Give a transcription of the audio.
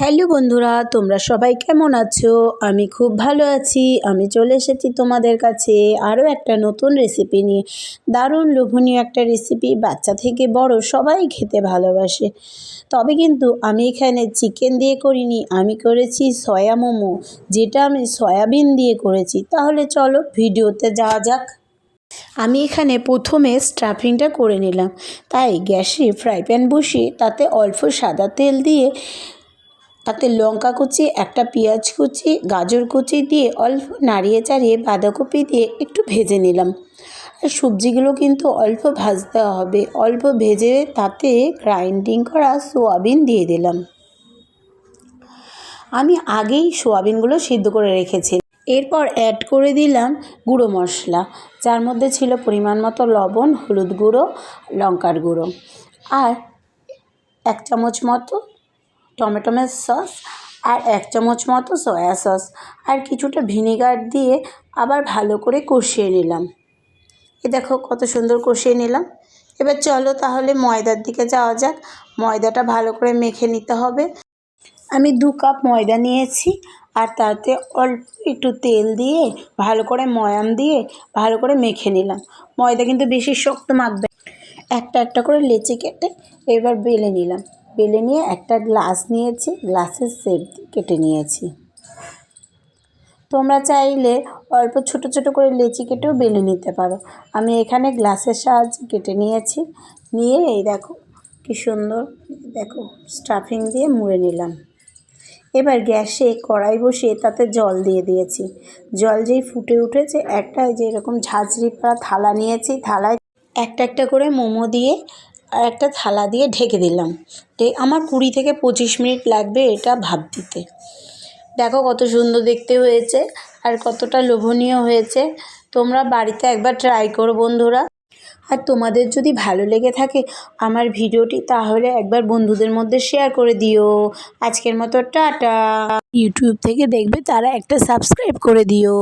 Hello বন্ধুরা, তোমরা সবাই কেমন আছো? আমি খুব ভালো আছি। আমি চলে এসেছি তোমাদের কাছে আরও একটা নতুন রেসিপি নিয়ে। দারুণ লোভনীয় একটা রেসিপি বাচ্চা থেকে বড় সবাই খেতে ভালোবাসে। তবে কিন্তু আমি এখানে চিকেন দিয়ে করিনি, আমি করেছি সয়া মোমো, যেটা আমি সয়াবিন দিয়ে করেছি। তাহলে চলো ভিডিওতে যাওয়া যাক। আমি এখানে প্রথমে স্টাফিংটা করে নিলাম। তাই গ্যাসে ফ্রাই প্যান বসিয়ে তাতে অল্প সাদা তেল দিয়ে তাতে লঙ্কা কুচি, একটা পেঁয়াজ কুচি, গাজর কুচি দিয়ে অল্প নাড়িয়ে চাড়িয়ে বাঁধাকপি দিয়ে একটু ভেজে নিলাম। আর সবজিগুলো কিন্তু অল্প ভাজতে হবে। অল্প ভেজে তাতে গ্রাইন্ডিং করা সোয়াবিন দিয়ে দিলাম। আমি আগেই সোয়াবিনগুলো সিদ্ধ করে রেখেছি। এরপর অ্যাড করে দিলাম গুঁড়ো মশলা। যার মধ্যে ছিল পরিমাণ মতো লবণ, হলুদ গুঁড়ো, লঙ্কার গুঁড়ো। আর এক চামচ মতো টমেটোমের সস আর এক চামচ মতো সয়া সস আর কিছুটা ভিনেগার দিয়ে আবার ভালো করে কষিয়ে নিলাম। এ দেখো কত সুন্দর কষিয়ে নিলাম। এবার চলো তাহলে ময়দার দিকে যাওয়া যাক। ময়দাটা ভালো করে মেখে নিতে হবে। আমি দু কাপ ময়দা নিয়েছি আর তাতে অল্প একটু তেল দিয়ে ভালো করে ময়াম দিয়ে ভালো করে মেখে নিলাম। ময়দা কিন্তু বেশি শক্ত মাখবে একটা একটা করে লেচি কেটে এবার বেলে নিলাম। বেলে নিয়ে একটা গ্লাস নিয়েছি, গ্লাসের শেপ কেটে নিয়েছি। তোমরা চাইলে অল্প ছোট ছোট করে লেচি কেটেও বেলে নিতে পারো। আমি এখানে গ্লাসের সাহায্যে কেটে নিয়েছি। নিয়ে এই দেখো কি সুন্দর, দেখো স্টাফিং দিয়ে মুড়ে নিলাম। এবার গ্যাসে কড়াই বসিয়ে তাতে জল দিয়ে দিয়েছি। জল যেই ফুটে উঠেছে, একটা যে এরকম ঝাঁঝরি পাড়া থালা নিয়েছি, থালায় একটা একটা করে মোমো দিয়ে আর একটা থালা দিয়ে ঢেকে দিলাম। আমার কুড়ি থেকে পঁচিশ মিনিট লাগবে এটা ভাপ দিতে। দেখো কত সুন্দর দেখতে হয়েছে আর কতটা লোভনীয় হয়েছে। তোমরা বাড়িতে একবার ট্রাই করো বন্ধুরা। আর তোমাদের যদি ভালো লেগে থাকে আমার ভিডিওটি তাহলে একবার বন্ধুদের মধ্যে শেয়ার করে দিও। আজকের মতো টাটা। ইউটিউব থেকে দেখবে তারা একটা সাবস্ক্রাইব করে দিও।